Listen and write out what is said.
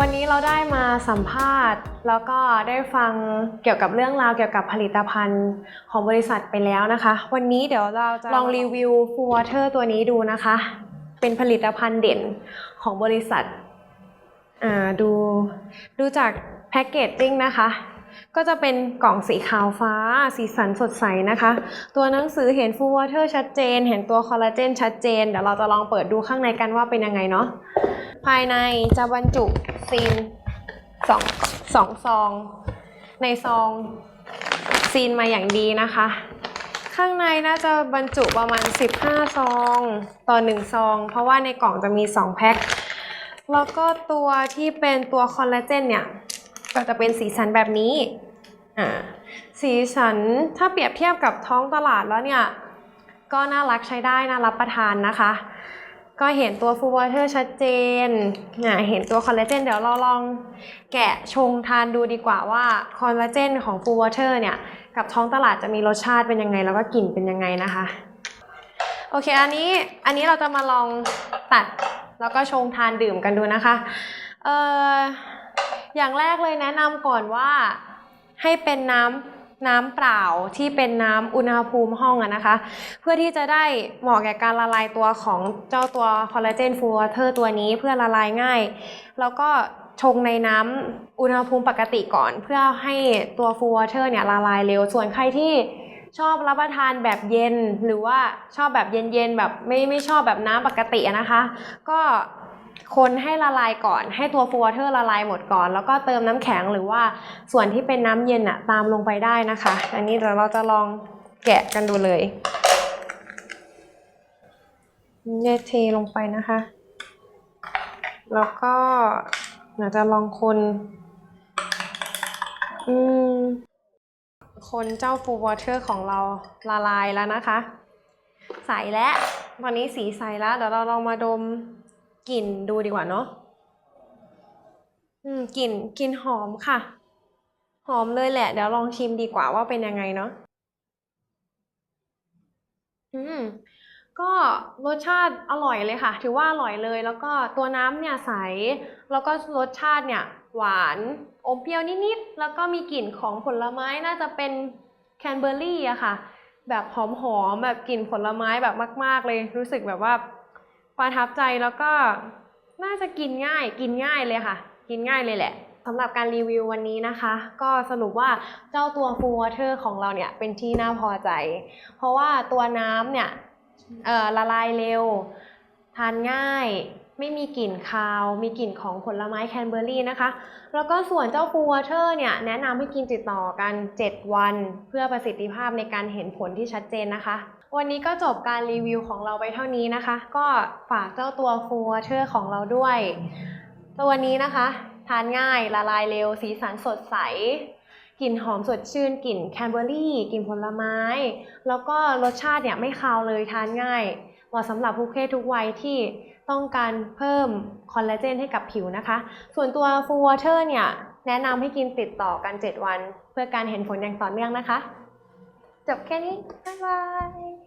วันนี้เราได้มาสัมภาษณ์ แล้วก็ได้ฟังเกี่ยวกับเรื่องราวเกี่ยวกับผลิตภัณฑ์ของบริษัทไปแล้วนะคะ วันนี้เดี๋ยวเราจะลองรีวิวฟูวอเตอร์ตัวนี้ดูนะคะ เป็นผลิตภัณฑ์เด่นของบริษัทดูดูจากแพคเกจจิ้งนะคะ ก็จะเป็นกล่องสีขาวฟ้า สีสันสดใสนะคะ ตัวหนังสือเห็นฟูวอเตอร์ชัดเจน เห็นตัวคอลลาเจนชัดเจน เดี๋ยวเราจะลองเปิดดูข้างในกันว่าเป็นยังไงเนาะ ภายในจะบรรจุซีนสองสองซอง ในซองซีนมาอย่างดีนะคะ ข้างในน่าจะบรรจุประมาณ 15 ซองต่อ 1 ซอง เพราะว่าในกล่องจะมี 2 แพ็ค แล้วก็ตัวที่เป็นตัวคอลลาเจนเนี่ย ก็จะเป็นสีสันแบบนี้อ่าสีสันถ้าเปรียบเทียบกับท้องตลาดแล้วเนี่ย ก็น่ารักใช้ได้น่ารับประทานนะคะ ก็เห็นตัวฟูวอเตอร์ชัดเจนอ่าเห็นตัวคอลลาเจนเดี๋ยวเราลองแกะชงทานดูดีกว่าว่าคอลลาเจนของฟูวอเตอร์เนี่ย กับท้องตลาดจะมีรสชาติเป็นยังไง แล้วก็กลิ่นเป็นยังไงนะคะโอเค อันนี้ อันนี้เราจะมาลองตัดแล้วก็ชงทานดื่มกันดูนะคะ เอ่อ อย่างแรกเลยแนะนำก่อนว่าให้เป็นน้ำน้ำเปล่าที่เป็นน้ำอุณหภูมิห้องอะนะคะ เพื่อที่จะได้เหมาะแก่การละลายตัวของเจ้าตัวคอลลาเจนฟูเตอร์ตัวนี้เพื่อละลายง่าย แล้วก็ชงในน้ำอุณหภูมิปกติก่อน เพื่อให้ตัวฟูเตอร์เนี่ยละลายเร็ว ส่วนใครที่ชอบรับประทานแบบเย็นหรือว่าชอบแบบเย็นๆแบบไม่ไม่ชอบแบบน้ำปกตินะคะ ก็ คนให้ละลายก่อน ให้ตัวฟูวอเตอร์ละลายหมดก่อน แล้วก็เติมน้ำแข็งหรือว่าส่วนที่เป็นน้ำเย็นอะตามลงไปได้นะคะ อันนี้เดี๋ยวเราจะลองแกะกันดูเลยเนี่ยเทลงไปนะคะ แล้วก็เดี๋ยวจะลองคนอืมคนเจ้าฟูวอเตอร์ของเราละลายแล้วนะคะ ใสแล้วตอนนี้สีใสแล้ว เดี๋ยวเราลองมาดม กลิ่นดูดีกว่าเนาะอืมกลิ่นกลิ่นหอมค่ะ หอมเลยแหละ เดี๋ยวลองชิมดีกว่าว่าเป็นยังไงเนาะอืมก็รสชาติอร่อยเลยค่ะ ถือว่าอร่อยเลย แล้วก็ตัวน้ำเนี่ยใส แล้วก็รสชาติเนี่ย หวานอมเปรี้ยวนิดๆ แล้วก็มีกลิ่นของผลไม้น่าจะเป็นแคนเบอร์รี่อะค่ะ แบบหอมๆ แบบกลิ่นผลไม้แบบมาก ๆ เลย รู้สึกแบบว่า ประทับใจแล้วก็น่าจะกินง่าย กินง่ายเลยค่ะ กินง่ายเลยแหละสำหรับการรีวิววันนี้นะคะ ก็สรุปว่าเจ้าตัวฟูวอเตอร์ของเราเนี่ยเป็นที่น่าพอใจ เพราะว่าตัวน้ำเนี่ยละลายเร็ว ทานง่ายไม่มีกลิ่นคาว มีกลิ่นของผลไม้แคนเบอร์รี่นะคะ แล้วก็ส่วนเจ้าฟูวอเตอร์เนี่ยแนะนำให้กินติดต่อกัน 7 วัน เพื่อประสิทธิภาพในการเห็นผลที่ชัดเจนนะคะ วันนี้ก็จบการรีวิวของเราไปเท่านี้นะคะ ก็ฝากเจ้าตัวฟูวเตอร์ของเราด้วยตัวนี้นะคะ ทานง่ายละลายเร็ว สีสันสดใสกลิ่นหอมสดชื่นกลิ่นแคนเบอร์รี่กลิ่นผลไม้ แล้วก็รสชาติเนี่ยไม่คาวเลยทานง่ายเหมาะสำหรับผู้เพศทุกวัยที่ต้องการเพิ่มคอลลาเจนให้กับผิวนะคะ ส่วนตัวฟูวอเตอร์เนี่ย แนะนำให้กินติดต่อกัน 7 วัน เพื่อการเห็นผลอย่างต่อเนื่องนะคะ จบแค่นี้ บ๊ายบาย